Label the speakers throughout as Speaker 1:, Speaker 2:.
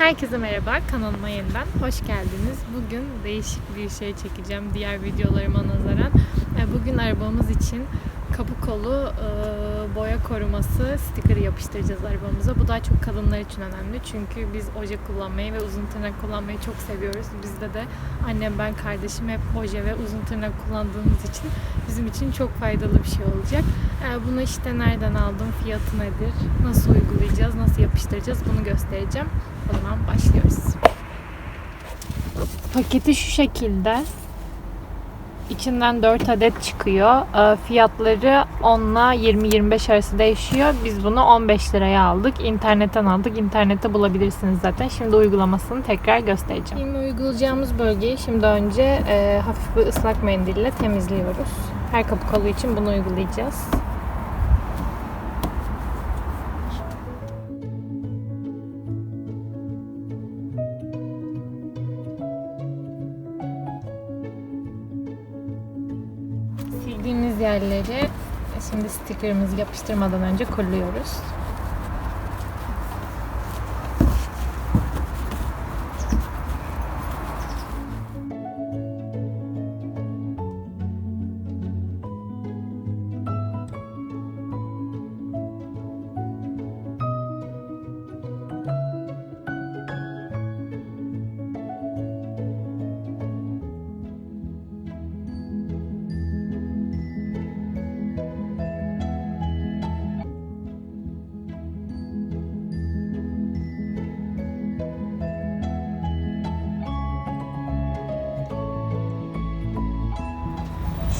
Speaker 1: Herkese merhaba, kanalıma yeniden hoş geldiniz. Bugün değişik bir şey çekeceğim diğer videolarıma nazaran. E, Bugün arabamız için kapı kolu e, boya koruması stikeri yapıştıracağız arabamıza. Bu daha çok kadınlar için önemli çünkü biz oje kullanmayı ve uzun tırnak kullanmayı çok seviyoruz. Bizde de annem, ben, kardeşim hep oje ve uzun tırnak kullandığımız için bizim için çok faydalı bir şey olacak. E, Bunu işte nereden aldım, fiyatı nedir, nasıl uygulayacağız, nasıl yapıştıracağız bunu göstereceğim. O zaman başlıyoruz. Paketi şu şekilde. İçinden 4 adet çıkıyor. Ee, Fiyatları 10 ile 20-25 arası değişiyor. Biz bunu 15 liraya aldık. İnternetten aldık. İnternette bulabilirsiniz zaten. Şimdi uygulamasını tekrar göstereceğim. Şimdi uygulayacağımız bölgeyi şimdi önce e, hafif bir ıslak mendille temizliyoruz. Her kapı kolu için bunu uygulayacağız. Yerleri şimdi stikerimizi yapıştırmadan önce kuruluyoruz.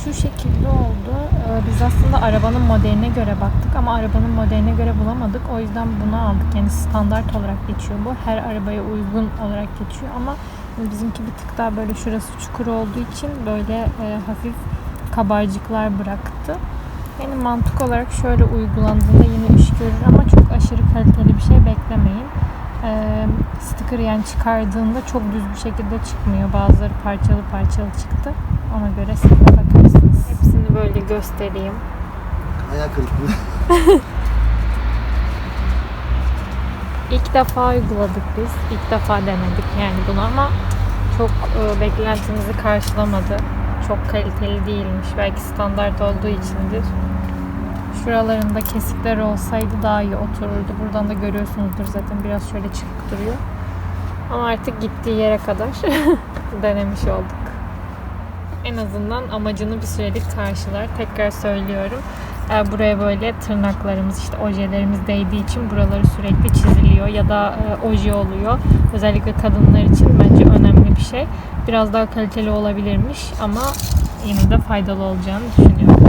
Speaker 1: Şu şekilde oldu. Ee, Biz aslında arabanın modeline göre baktık ama arabanın modeline göre bulamadık. O yüzden bunu aldık. Yani standart olarak geçiyor bu. Her arabaya uygun olarak geçiyor ama bizimki bir tık daha böyle şurası çukur olduğu için böyle e, hafif kabarcıklar bıraktı. Yani mantık olarak şöyle uygulandığında yine iş görür ama çok aşırı kaliteli bir şey beklemeyin. Ee, sticker yani çıkardığında çok düz bir şekilde çıkmıyor. Bazıları parçalı parçalı çıktı. Ona göre siz de. Böyle göstereyim.
Speaker 2: Hayal kırıklığı.
Speaker 1: İlk defa uyguladık biz. İlk defa denedik yani bunu ama çok e, beklentimizi karşılamadı. Çok kaliteli değilmiş. Belki standart olduğu içindir. Şuralarında kesikler olsaydı daha iyi otururdu. Buradan da görüyorsunuzdur zaten biraz şöyle çıkık duruyor. Ama artık gittiği yere kadar denemiş olduk. En azından amacını bir süredir karşılar. Tekrar söylüyorum. Buraya böyle tırnaklarımız işte ojelerimiz değdiği için buraları sürekli çiziliyor ya da e, oje oluyor. Özellikle kadınlar için bence önemli bir şey. Biraz daha kaliteli olabilirmiş ama yine de faydalı olacağını düşünüyorum.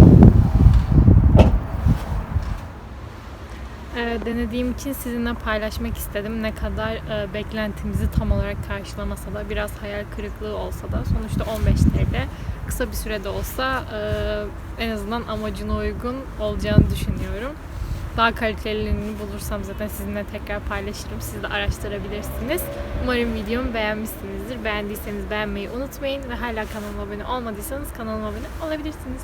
Speaker 1: E, denediğim için sizinle paylaşmak istedim. Ne kadar e, beklentimizi tam olarak karşılamasa da biraz hayal kırıklığı olsa da sonuçta 15 TL kısa bir sürede olsa e, en azından amacına uygun olacağını düşünüyorum. Daha kalitelerini bulursam zaten sizinle tekrar paylaşırım. Siz de araştırabilirsiniz. Umarım videomu beğenmişsinizdir. Beğendiyseniz beğenmeyi unutmayın ve hala kanalıma abone olmadıysanız kanalıma abone olabilirsiniz.